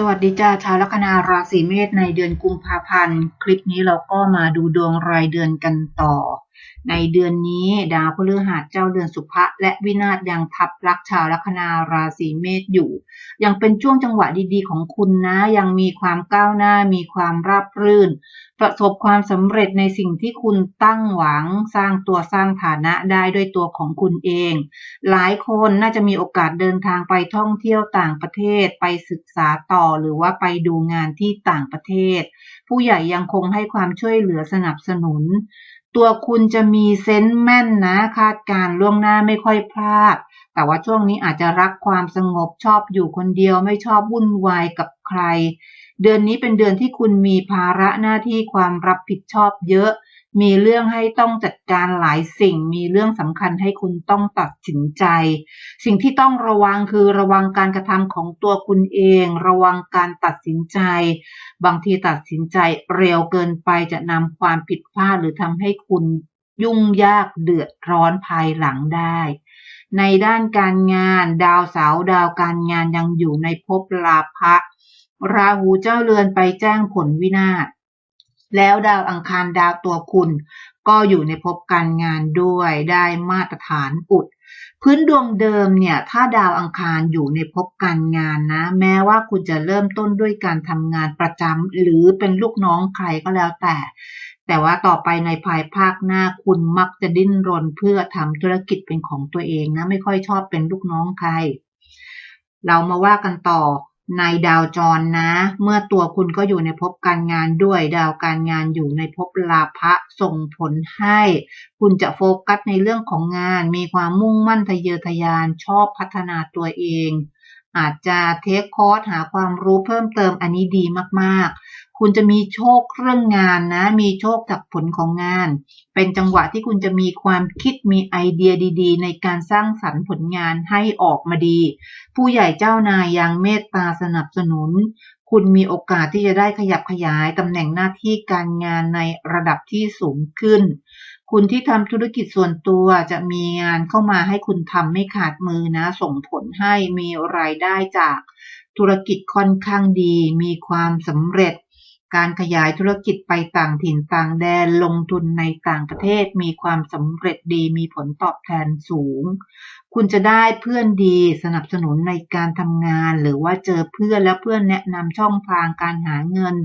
สวัสดีจ้าชาวลัคนาราศีเมษในเดือนกุมภาพันธ์ คลิปนี้เราก็มาดูดวงรายเดือนกันต่อ ในเดือนนี้ดาวพฤหัสเจ้าเดือนสุภะและวินาศยังทับรักชาวลัคนาราศีเมษอยู่ ยังเป็นช่วงจังหวะดีๆของคุณนะ ยังมีความก้าวหน้ามีความราบรื่น ประสบความสำเร็จในสิ่งที่คุณตั้งหวังสร้างตัวสร้างฐานะได้ด้วยตัวของคุณเอง หลายคนน่าจะมีโอกาสเดินทางไปท่องเที่ยวต่างประเทศไปศึกษาต่อหรือว่าไปดูงานที่ต่างประเทศ ผู้ใหญ่ยังคงให้ความช่วยเหลือสนับสนุน ตัวคุณจะมีเซนส์แม่นนะ คาดการล่วงหน้าไม่ค่อยพลาด แต่ว่าช่วงนี้อาจจะรักความสงบชอบอยู่คนเดียวไม่ชอบวุ่นวายกับใคร เดือนนี้เป็นเดือนที่คุณมีภาระหน้าที่ความรับผิดชอบเยอะ มีเรื่องให้ต้องจัดการหลายสิ่ง มีเรื่องสำคัญให้คุณต้องตัดสินใจ สิ่งที่ต้องระวังคือระวังการกระทำของตัวคุณเอง ระวังการตัดสินใจ บางทีตัดสินใจเร็วเกินไปจะนำความผิดพลาดหรือทำให้คุณยุ่งยากเดือดร้อนภายหลังได้ ในด้านการงานดาวเสาดาวการงานยังอยู่ในภพลาภะราหูเจ้าเรือนไปแจ้งผลวินาศ แล้วดาวอังคารดาวตัวคุณ ก็อยู่ในภพการงานด้วยได้มาตรฐานอุด พื้นดวงเดิมเนี่ยถ้าดาวอังคารอยู่ในภพการงานนะ แม้ว่าคุณจะเริ่มต้นด้วยการทำงานประจำหรือเป็นลูกน้องใครก็แล้วแต่แต่ว่าต่อไปในภายภาคหน้าคุณมักจะดิ้นรนเพื่อทำธุรกิจเป็นของตัวเองนะ ไม่ค่อยชอบเป็นลูกน้องใคร เรามาว่ากันต่อ ในดาวจรนะ เมื่อตัวคุณก็อยู่ในภพการงานด้วยดาวการงานอยู่ในภพลาภะส่งผลให้ คุณจะโฟกัสในเรื่องของงาน มีความมุ่งมั่นทะเยอทะยานชอบพัฒนาตัวเอง อาจจะเทคคอร์สหาความรู้เพิ่มเติมอันนี้ดีมากๆ คุณจะมีโชคเรื่องงานนะ มีโชคจากผลของงาน เป็นจังหวะที่คุณจะมีความคิดมีไอเดียดีๆ ในการสร้างสรรค์ผลงานให้ออกมาดี ผู้ใหญ่เจ้านายยังเมตตาสนับสนุน คุณมีโอกาสที่จะได้ขยับขยายตำแหน่งหน้าที่การงานในระดับที่สูงขึ้น คุณที่ทำธุรกิจส่วนตัวจะมีงานเข้ามาให้คุณทำไม่ขาดมือนะ ส่งผลให้มีรายได้จากธุรกิจค่อนข้างดี มีความสำเร็จ การขยายธุรกิจไปต่างถิ่นต่างแดนลงทุนในต่างประเทศ มีความสำเร็จดีมีผลตอบแทนสูงคุณจะได้เพื่อนดีสนับสนุนในการทำงาน หรือว่าเจอเพื่อนแล้วเพื่อนแนะนำช่องทางการหาเงิน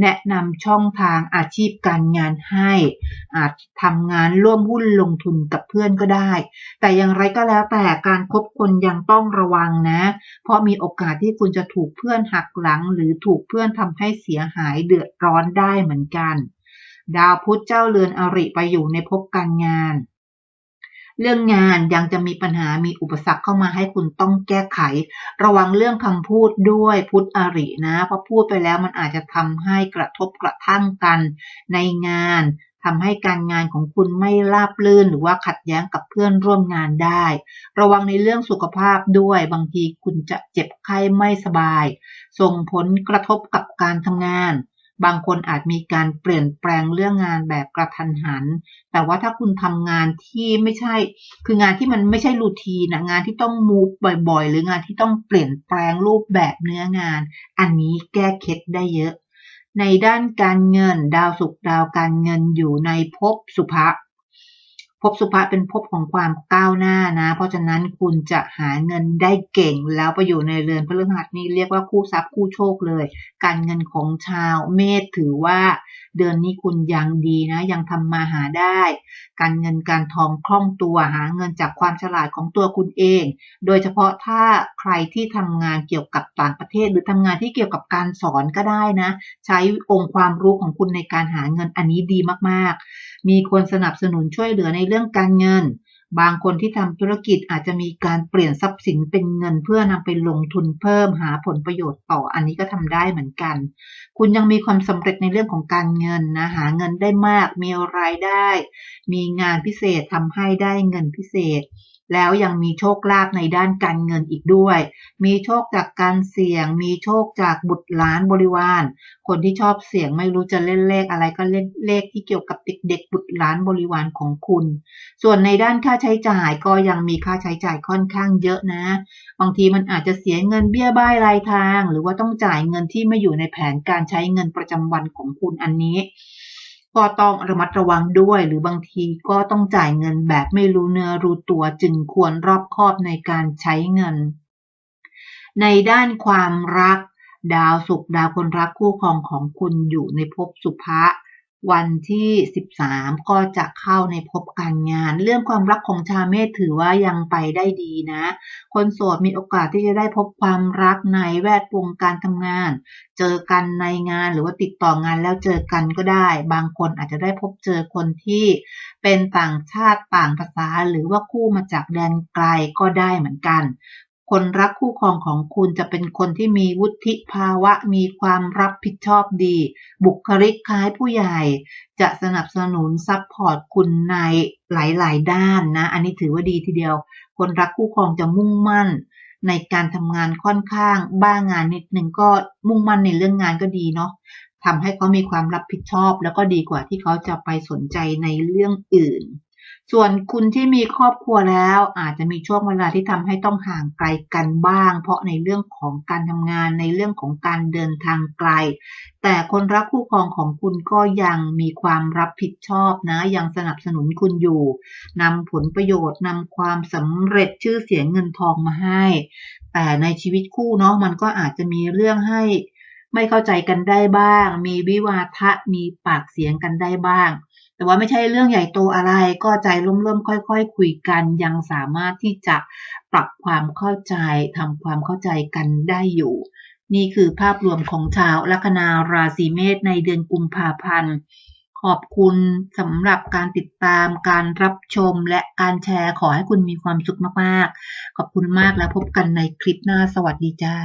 แนะนำช่องทางอาชีพการงานให้ อาจทำงานร่วมหุ้นลงทุนกับเพื่อนก็ได้ แต่อย่างไรก็แล้วแต่การคบคนยังต้องระวังนะ เพราะมีโอกาสที่คุณจะถูกเพื่อนหักหลัง หรือถูกเพื่อนทำให้เสียหายเดือดร้อนได้เหมือนกัน ดาวพุธเจ้าเรือนอริไปอยู่ในภพการงาน เรื่องงานยังจะมีปัญหามีอุปสรรคเข้ามาให้คุณต้องแก้ไข ระวังเรื่องคำพูดด้วยพุทธอรินะ เพราะพูดไปแล้วมันอาจจะทำให้กระทบกระทั่งกันในงานทำให้การงานของคุณไม่ราบรื่นหรือว่าขัดแย้งกับเพื่อนร่วมงานได้ ระวังในเรื่องสุขภาพด้วยบางทีคุณจะเจ็บไข้ไม่สบาย ส่งผลกระทบกับการทำงาน บางคนอาจมีการเปลี่ยนแปลงเรื่องงานแบบกระทันหัน แต่ว่าถ้าคุณทำงานที่ไม่ใช่ คืองานที่มันไม่ใช่รูทีนะงานที่ต้องมูฟบ่อยๆ หรืองานที่ต้องเปลี่ยนแปลงรูปแบบเนื้องาน อันนี้แก้เคล็ดได้เยอะ ในด้านการเงินดาวสุกดาวการเงินอยู่ในภพสุภะ ภพสุภะเป็นภพของความก้าวหน้านะ เพราะฉะนั้นคุณจะหาเงินได้เก่ง แล้วไปอยู่ในเรือนพฤหัสนี่เรียกว่าคู่ทรัพย์คู่โชคเลย การเงินของชาวเมษถือว่า เดือนนี้คุณยังดีนะ ยังทำมาหาได้ การเงินการทองคล่องตัวหาเงินจากความฉลาดของตัวคุณเอง โดยเฉพาะถ้าใครที่ทำงานเกี่ยวกับต่างประเทศ หรือทำงานที่เกี่ยวกับการสอนก็ได้นะ ใช้องค์ความรู้ของคุณในการหาเงินอันนี้ดีมากๆ มีคนสนับสนุนช่วยเหลือในเรื่องการเงิน บางคนที่ทำธุรกิจอาจจะมีการเปลี่ยนทรัพย์สินเป็นเงินเพื่อนำไปลงทุนเพิ่มหาผลประโยชน์ต่ออันนี้ก็ทำได้เหมือนกัน คุณยังมีความสำเร็จในเรื่องของการเงินนะหาเงินได้มากมีรายได้ มีงานพิเศษทำให้ได้เงินพิเศษ แล้วยังมีโชคลาภในด้านการเงินอีกด้วย มีโชคจากการเสี่ยง มีโชคจากบุตรหลานบริวาร คนที่ชอบเสี่ยงไม่รู้จะเล่นเลขอะไรก็เล่นเลขที่เกี่ยวกับเด็กๆบุตรหลานบริวารของคุณ ส่วนในด้านค่าใช้จ่ายก็ยังมีค่าใช้จ่ายค่อนข้างเยอะนะ บางทีมันอาจจะเสียเงินเบี้ยบ้ายรายทาง หรือว่าต้องจ่ายเงินที่ไม่อยู่ในแผนการใช้เงินประจำวันของคุณอันนี้ ก็ต้องระมัดระวังด้วย หรือบางทีก็ต้องจ่ายเงินแบบไม่รู้เนื้อรู้ตัวจึงควรรอบคอบในการใช้เงิน ในด้านความรัก ดาวศุกร์ดาวคนรักคู่ครองของคุณอยู่ในภพสุภะ วันที่ 13 ก็จะเข้าในภพการงาน เรื่องความรักของชาวเมษถือว่ายังไปได้ดีนะ คนโสดมีโอกาสที่จะได้พบความรักในแวดวงการทำงาน เจอกันในงานหรือว่าติดต่องานแล้วเจอกันก็ได้ บางคนอาจจะได้พบเจอคนที่เป็นต่างชาติต่างภาษา หรือว่าคู่มาจากแดนไกลก็ได้เหมือนกัน คนรักคู่ครองของคุณจะเป็นคนที่มีวุฒิภาวะ มีความรับผิดชอบดี บุคลิกคล้ายผู้ใหญ่ จะสนับสนุนซัพพอร์ตคุณในหลายๆ ด้านนะ อันนี้ถือว่าดีทีเดียว คนรักคู่ครองจะมุ่งมั่น ในการทำงานค่อนข้าง บ้างานนิดหนึ่งก็มุ่งมั่นในเรื่องงานก็ดีเนาะทำให้เขามีความรับผิดชอบ แล้วก็ดีกว่าที่เขาจะไปสนใจในเรื่องอื่น ส่วนคุณที่มีครอบครัวแล้ว อาจจะมีช่วงเวลาที่ทำให้ต้องห่างไกลกันบ้าง เพราะในเรื่องของการทำงานในเรื่องของการเดินทางไกล แต่คนรักคู่ครองของคุณก็ยังมีความรับผิดชอบนะ ยังสนับสนุนคุณอยู่นำผลประโยชน์นำความสำเร็จชื่อเสียงเงินทองมาให้ แต่ในชีวิตคู่เนาะมันก็อาจจะมีเรื่องให้ไม่เข้าใจกันได้บ้าง มีวิวาทะมีปากเสียงกันได้บ้าง แต่ว่าไม่ใช่เรื่องใหญ่โตอะไรก็ใจร่มๆค่อยๆคคุยกันยังสามารถที่จะปรับความเข้าใจทำความเข้าใจกันได้อยู่ นี่คือภาพรวมของชาวลัคนาราศีเมษในเดือนกุมภาพันธ์ขอบคุณสำหรับการติดตามการรับชมและการแชร์ขอให้คุณมีความสุขมาก ๆ ขอบคุณมากแล้วพบกันในคลิปหน้าสวัสดีจ้า